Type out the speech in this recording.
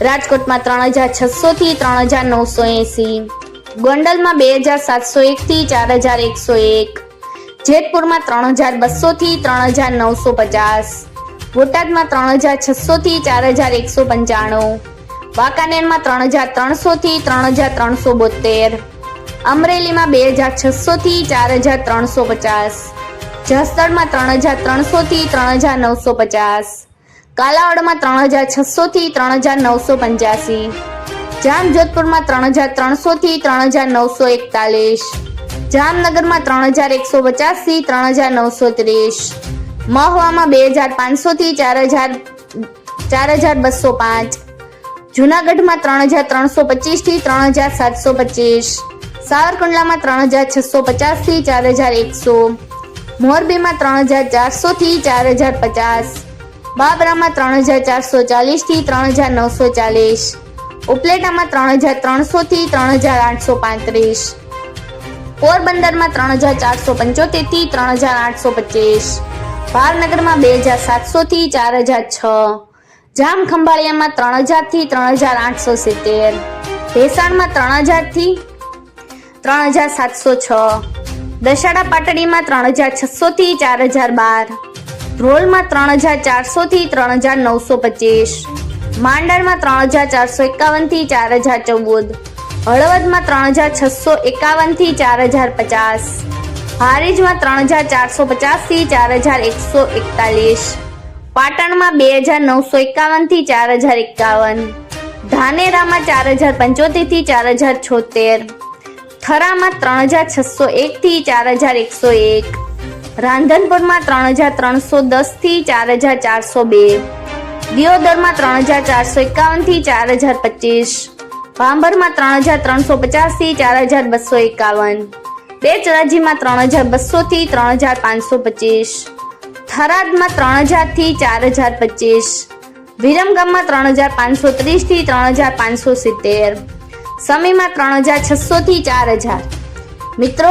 રાજકોટમાં ત્રણ હજાર છસો થી ત્રણ હજાર નવસો એસી. ગોંડલમાં બે હજાર સાતસો એક થી ચાર હજાર એકસો એક. જેતપુરમાં ત્રણ હજાર બસો થી ત્રણ હજાર નવસો પચાસ. બોટાદમાં ત્રણ હજાર છસો થી ચાર હજાર એકસો પંચાણું. વાંકાનેરમાં ત્રણ હજાર ત્રણસો થી ત્રણ હજાર ત્રણસો બોતેર. અમરેલીમાં બે હજાર છસો થી ચાર હજાર ત્રણસો પચાસ. જસદણમાં ત્રણ હજાર ત્રણસો થી ત્રણ હજાર નવસો પચાસ. કાલાવડમાં ત્રણ હજાર છસો થી ત્રણ હજાર નવસો પંચ્યાસી જામજોધપુરમાં ત્રણ હજાર ત્રણસો થી ત્રણ હજાર નવસો એકતાલીસ જામનગરમાં ત્રણ હજાર એકસો પચાસથી ત્રણ હજાર નવસો ત્રીસ મહુવામાં બે હજાર પાંચસો થી ચાર હજાર ચાર હજાર બસો પાંચ જુનાગઢમાં ત્રણ હજાર ત્રણસો પચીસથી ત્રણ હજાર સાતસો પચીસ સાવરકુંડલામાં ત્રણ હજાર છસો પચાસથી ચાર હજાર એકસો મોરબીમાં ત્રણ હજાર ચારસો થી ચાર હજાર પચાસ બાબરામાં ત્રણ હજાર ચારસો ચાલીસથી ત્રણ હજાર નવસો ચાલીસ ઉપલેટામાં ત્રણ હજાર ત્રણસો થી ત્રણ હજાર આઠસો પાંત્રીસ પોરબંદરમાં ત્રણ હજાર ચારસો પંચોતેરથી ત્રણ હજાર આઠસો પચીસ ભાવનગરમાં બે હજાર સાતસો થી ચાર હજાર છ જામ ખંભાળિયામાં ત્રણ હજારથી ત્રણ હજાર આઠસો સિત્તેર ભેસાણમાં ત્રણ હજારથી ત્રણ હજાર સાતસો છ દશાડા પાટડીમાં ત્રણ હજાર છસો થી ચાર હજાર બાર ધ્રોલમાં ત્રણ હજાર ચારસો થી ત્રણ હજાર નવસો પચીસ, માંડળમાં ત્રણ હજાર ચારસો એકાવનથી ચાર હજાર ચૌદ, હળવદમાં ત્રણ હજાર છસો એકાવનથી ચાર હજાર પચાસ, હારીજમાં ત્રણ હજાર ચારસો પચાસથી ચાર હજાર એકસો એકતાલીસ, પાટણમાં બે હજાર નવસો એકાવનથી ચાર હજાર એકાવન, ધાનેરામાં ચાર હજાર પંચોતેરથી ચાર હજાર છોતેર, થરામાં ત્રણ હજાર છસો એક થી ચાર હજાર એકસો એક રાંધનપુરમાં ત્રણ હજાર ત્રણસો દસથી ચાર હજાર ચારસો બે. દિયોદરમાં ત્રણ હજાર ચારસો એકાવનથી ચાર હજાર પચીસ. ભાંભરમાં ત્રણ હજાર ત્રણસો પચાસથી ચાર હજાર બસો એકાવન. બે ચરાજીમાં ત્રણ હજાર બસો થી ત્રણ હજાર પાંચસો પચીસ. થરાદમાં ત્રણ હજારથી ચાર હજાર પચીસ. વિરમગામમાં ત્રણ હજાર પાંચસો ત્રીસથી ત્રણ હજાર પાંચસો સિત્તેર. સમીમાં ત્રણ હજાર છસો થી ચાર હજાર. મિત્રો